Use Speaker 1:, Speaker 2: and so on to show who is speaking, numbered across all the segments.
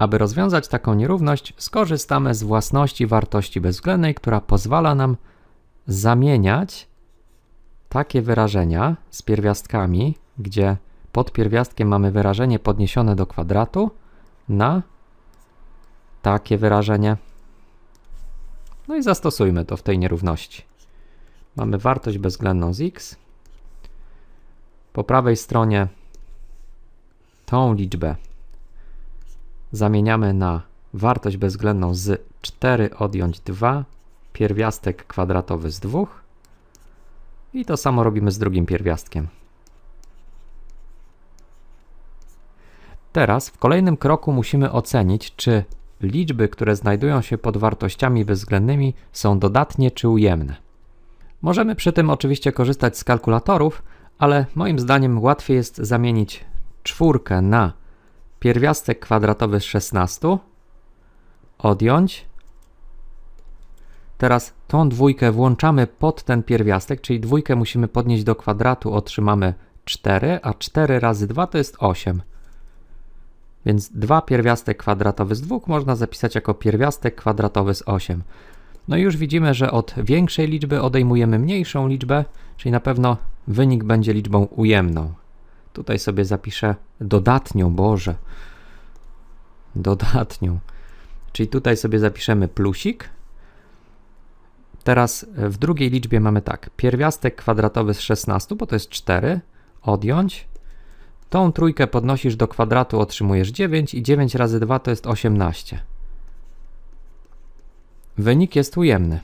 Speaker 1: Aby rozwiązać taką nierówność, skorzystamy z własności wartości bezwzględnej, która pozwala nam zamieniać takie wyrażenia z pierwiastkami, gdzie pod pierwiastkiem mamy wyrażenie podniesione do kwadratu, na takie wyrażenie. No i zastosujmy to w tej nierówności. Mamy wartość bezwzględną z x. Po prawej stronie tą liczbę zamieniamy na wartość bezwzględną z 4 odjąć 2, pierwiastek kwadratowy z 2. I to samo robimy z drugim pierwiastkiem. Teraz w kolejnym kroku musimy ocenić, czy liczby, które znajdują się pod wartościami bezwzględnymi, są dodatnie czy ujemne. Możemy przy tym oczywiście korzystać z kalkulatorów, ale moim zdaniem łatwiej jest zamienić czwórkę na pierwiastek kwadratowy z 16, odjąć. Teraz tą dwójkę włączamy pod ten pierwiastek, czyli dwójkę musimy podnieść do kwadratu, otrzymamy 4, a 4 razy 2 to jest 8. Więc 2 pierwiastek kwadratowy z 2 można zapisać jako pierwiastek kwadratowy z 8. No i już widzimy, że od większej liczby odejmujemy mniejszą liczbę, czyli na pewno wynik będzie liczbą ujemną. Tutaj sobie zapiszę dodatnią, Boże. Dodatnią. Czyli tutaj sobie zapiszemy plusik. Teraz w drugiej liczbie mamy tak. Pierwiastek kwadratowy z 16, bo to jest 4. Odjąć. Tą trójkę podnosisz do kwadratu, otrzymujesz 9 i 9 razy 2 to jest 18. Wynik jest ujemny.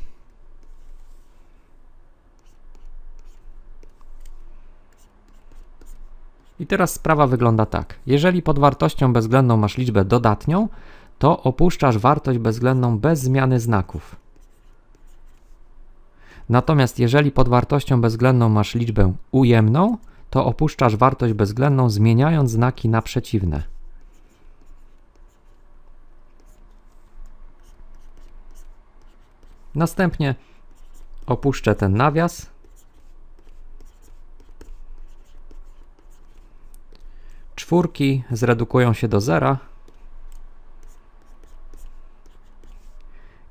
Speaker 1: I teraz sprawa wygląda tak. Jeżeli pod wartością bezwzględną masz liczbę dodatnią, to opuszczasz wartość bezwzględną bez zmiany znaków. Natomiast jeżeli pod wartością bezwzględną masz liczbę ujemną, to opuszczasz wartość bezwzględną zmieniając znaki na przeciwne. Następnie opuszczę ten nawias. Czwórki zredukują się do zera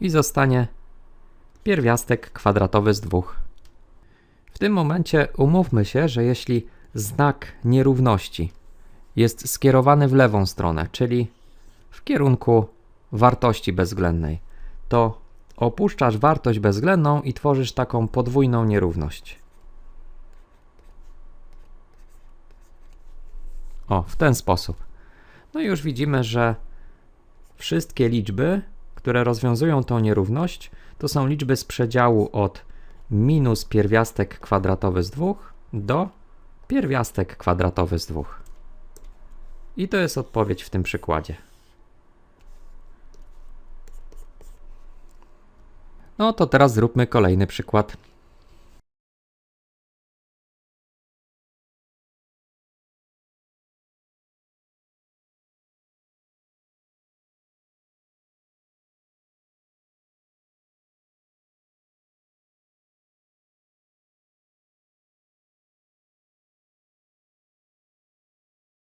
Speaker 1: i zostanie pierwiastek kwadratowy z dwóch. W tym momencie umówmy się, że jeśli znak nierówności jest skierowany w lewą stronę, czyli w kierunku wartości bezwzględnej, to opuszczasz wartość bezwzględną i tworzysz taką podwójną nierówność. O, w ten sposób. No i już widzimy, że wszystkie liczby, które rozwiązują tą nierówność, to są liczby z przedziału od minus pierwiastek kwadratowy z 2 do pierwiastek kwadratowy z 2. I to jest odpowiedź w tym przykładzie. No to teraz zróbmy kolejny przykład.